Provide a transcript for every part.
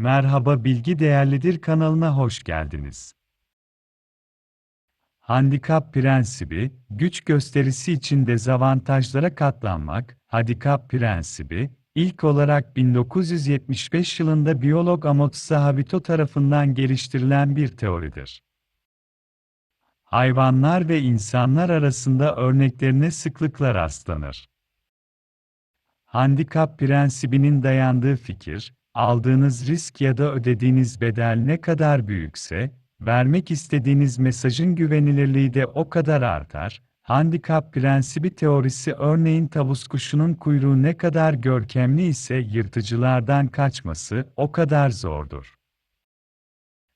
Merhaba Bilgi Değerlidir kanalına hoş geldiniz. Handikap prensibi, güç gösterisi için dezavantajlara katlanmak, handikap prensibi, ilk olarak 1975 yılında biyolog Amotsa Habito tarafından geliştirilen bir teoridir. Hayvanlar ve insanlar arasında örneklerine sıklıkla rastlanır. Handikap prensibinin dayandığı fikir, aldığınız risk ya da ödediğiniz bedel ne kadar büyükse, vermek istediğiniz mesajın güvenilirliği de o kadar artar. Handikap prensibi teorisi örneğin tavus kuşunun kuyruğu ne kadar görkemli ise yırtıcılardan kaçması o kadar zordur.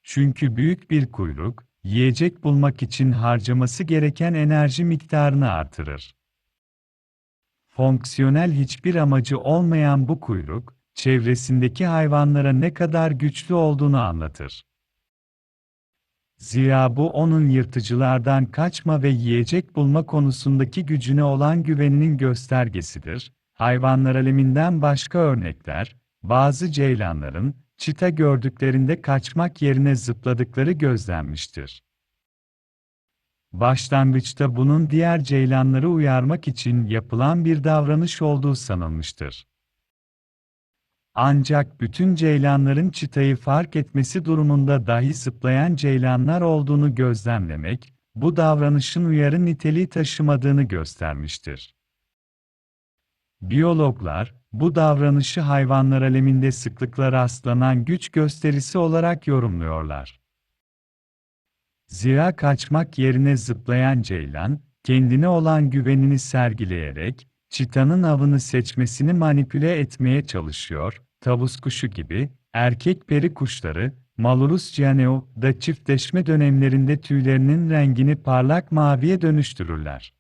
Çünkü büyük bir kuyruk, yiyecek bulmak için harcaması gereken enerji miktarını artırır. Fonksiyonel hiçbir amacı olmayan bu kuyruk, çevresindeki hayvanlara ne kadar güçlü olduğunu anlatır. Zira bu onun yırtıcılardan kaçma ve yiyecek bulma konusundaki gücüne olan güveninin göstergesidir. Hayvanlar aleminden başka örnekler, bazı ceylanların, çita gördüklerinde kaçmak yerine zıpladıkları gözlenmiştir. Başlangıçta bunun diğer ceylanları uyarmak için yapılan bir davranış olduğu sanılmıştır. Ancak bütün ceylanların çitayı fark etmesi durumunda dahi zıplayan ceylanlar olduğunu gözlemlemek, bu davranışın uyarı niteliği taşımadığını göstermiştir. Biyologlar, bu davranışı hayvanlar aleminde sıklıkla rastlanan güç gösterisi olarak yorumluyorlar. Zira kaçmak yerine zıplayan ceylan, kendine olan güvenini sergileyerek, çitanın avını seçmesini manipüle etmeye çalışıyor, tavus kuşu gibi, erkek peri kuşları, Malurus cyaneo da çiftleşme dönemlerinde tüylerinin rengini parlak maviye dönüştürürler.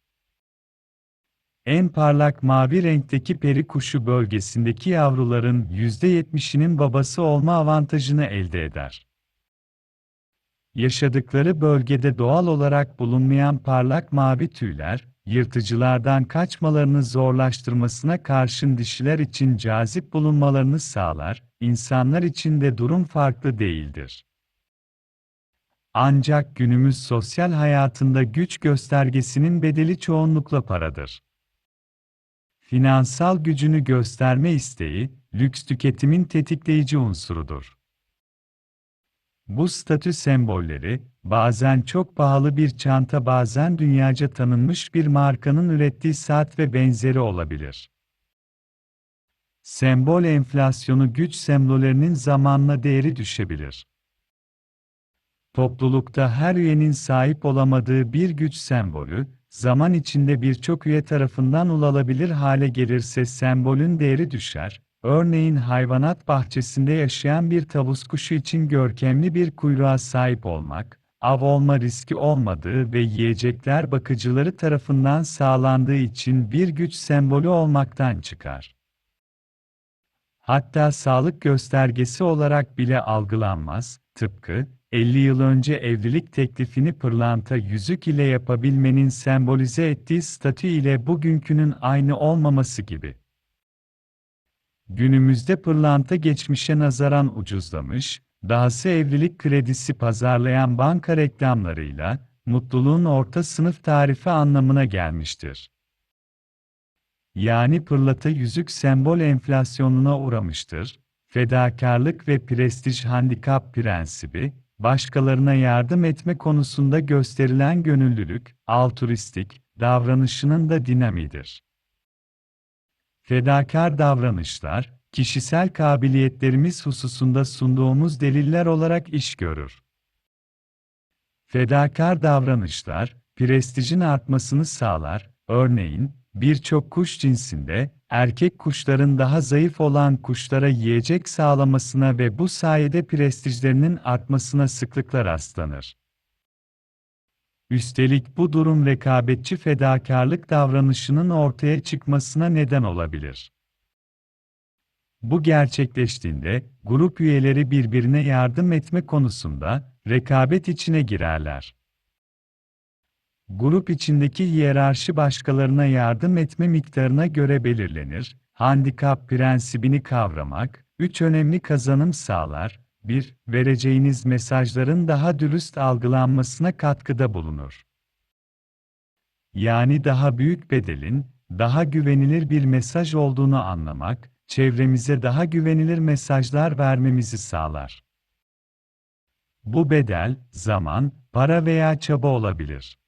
En parlak mavi renkteki peri kuşu bölgesindeki yavruların %70'inin babası olma avantajını elde eder. Yaşadıkları bölgede doğal olarak bulunmayan parlak mavi tüyler, yırtıcılardan kaçmalarını zorlaştırmasına karşın dişiler için cazip bulunmalarını sağlar, insanlar için de durum farklı değildir. Ancak günümüz sosyal hayatında güç göstergesinin bedeli çoğunlukla paradır. Finansal gücünü gösterme isteği, lüks tüketimin tetikleyici unsurudur. Bu statü sembolleri, bazen çok pahalı bir çanta bazen dünyaca tanınmış bir markanın ürettiği saat ve benzeri olabilir. Sembol enflasyonu güç sembollerinin zamanla değeri düşebilir. Toplulukta her üyenin sahip olamadığı bir güç sembolü, zaman içinde birçok üye tarafından ulaşılabilir hale gelirse sembolün değeri düşer, Örneğin hayvanat bahçesinde yaşayan bir tavus kuşu için görkemli bir kuyruğa sahip olmak, av olma riski olmadığı ve yiyecekler bakıcıları tarafından sağlandığı için bir güç sembolü olmaktan çıkar. Hatta sağlık göstergesi olarak bile algılanmaz, tıpkı 50 yıl önce evlilik teklifini pırlanta yüzük ile yapabilmenin sembolize ettiği statü ile bugünkünün aynı olmaması gibi. Günümüzde pırlanta geçmişe nazaran ucuzlamış, dahası evlilik kredisi pazarlayan banka reklamlarıyla, mutluluğun orta sınıf tarifi anlamına gelmiştir. Yani pırlanta yüzük sembol enflasyonuna uğramıştır, fedakarlık ve prestij handikap prensibi, başkalarına yardım etme konusunda gösterilen gönüllülük, altruistik, davranışının da dinamidir. Fedakar davranışlar, kişisel kabiliyetlerimiz hususunda sunduğumuz deliller olarak iş görür. Fedakar davranışlar, prestijin artmasını sağlar, örneğin, birçok kuş cinsinde, erkek kuşların daha zayıf olan kuşlara yiyecek sağlamasına ve bu sayede prestijlerinin artmasına sıklıkla rastlanır. Üstelik bu durum rekabetçi fedakarlık davranışının ortaya çıkmasına neden olabilir. Bu gerçekleştiğinde, grup üyeleri birbirine yardım etme konusunda rekabet içine girerler. Grup içindeki hiyerarşi başkalarına yardım etme miktarına göre belirlenir. Handikap prensibini kavramak, üç önemli kazanım sağlar. 1. Vereceğiniz mesajların daha dürüst algılanmasına katkıda bulunur. Yani daha büyük bedelin, daha güvenilir bir mesaj olduğunu anlamak, çevremize daha güvenilir mesajlar vermemizi sağlar. Bu bedel, zaman, para veya çaba olabilir.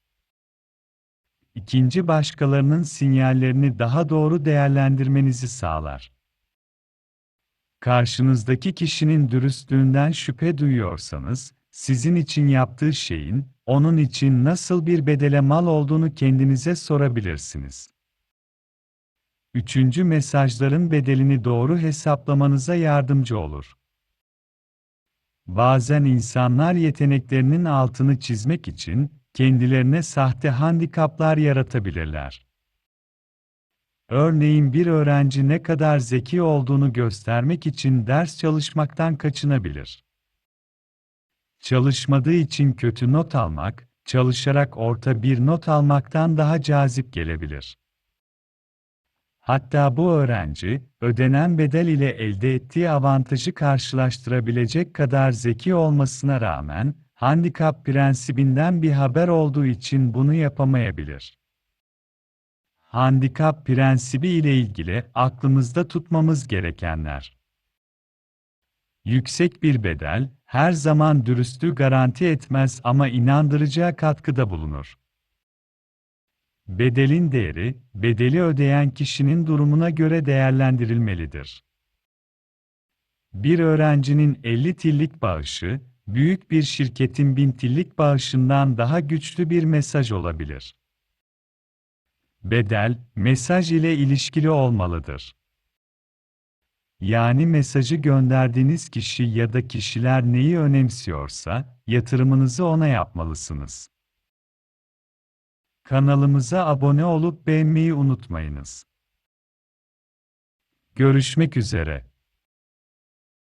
İkinci başkalarının sinyallerini daha doğru değerlendirmenizi sağlar. Karşınızdaki kişinin dürüstlüğünden şüphe duyuyorsanız, sizin için yaptığı şeyin, onun için nasıl bir bedele mal olduğunu kendinize sorabilirsiniz. Üçüncü mesajların bedelini doğru hesaplamanıza yardımcı olur. Bazen insanlar yeteneklerinin altını çizmek için kendilerine sahte handikaplar yaratabilirler. Örneğin bir öğrenci ne kadar zeki olduğunu göstermek için ders çalışmaktan kaçınabilir. Çalışmadığı için kötü not almak, çalışarak orta bir not almaktan daha cazip gelebilir. Hatta bu öğrenci, ödenen bedel ile elde ettiği avantajı karşılaştırabilecek kadar zeki olmasına rağmen, handikap prensibinden bir haber olduğu için bunu yapamayabilir. Handikap prensibi ile ilgili aklımızda tutmamız gerekenler. Yüksek bir bedel, her zaman dürüstlüğü garanti etmez ama inandırıcıya katkıda bulunur. Bedelin değeri, bedeli ödeyen kişinin durumuna göre değerlendirilmelidir. Bir öğrencinin 50 tillik bağışı, büyük bir şirketin 1000 tillik bağışından daha güçlü bir mesaj olabilir. Bedel, mesaj ile ilişkili olmalıdır. Yani mesajı gönderdiğiniz kişi ya da kişiler neyi önemsiyorsa, yatırımınızı ona yapmalısınız. Kanalımıza abone olup beğenmeyi unutmayınız. Görüşmek üzere.